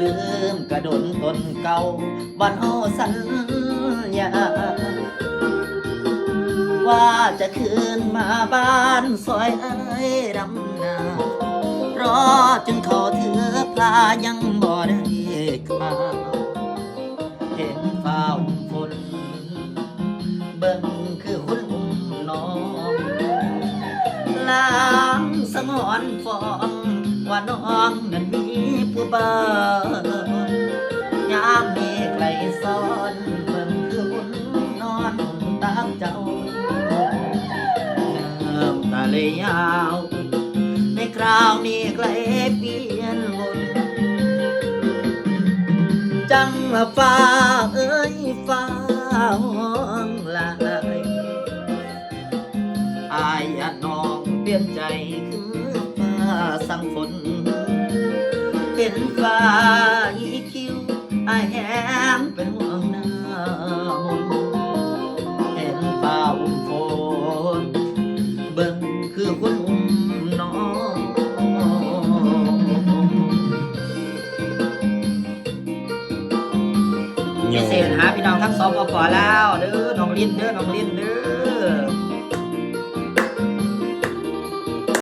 ลืมกระดนตนเก่าบ้านเฮาสัญญาว่าจะคืนมาบ้านซอยเอ้ดำนารอจนเขาเถือพลายังบ่ได้ข่าวเห็นฟ้าฝนเบิ่งคือคนอุ้มน้องล้างสงอนฟองว่าน้องนั้นมี ผู้บ่ายามมีไกลซ้อนเบิ่งคืออุ่นนอนตามเจ้าน้ำตาเลยยาว ในคราวนี้ไกลเปลี่ยนวนจังฟ้าเอ้ยฟ้าห้องลายอายอน้องเปลี่ยนใจคือฟ้าสั่งฝน เป็นฟ้าอีคิวอาแหมเป็นห่วงหน้ามนเห็นฟ้าอุ้มฝนเบิ่งคือคนอุ้มน้องเจเซนหาพี่น้องทั้งสองปปแล้วเด้อน้องลินเด้อน้องลินเด้อ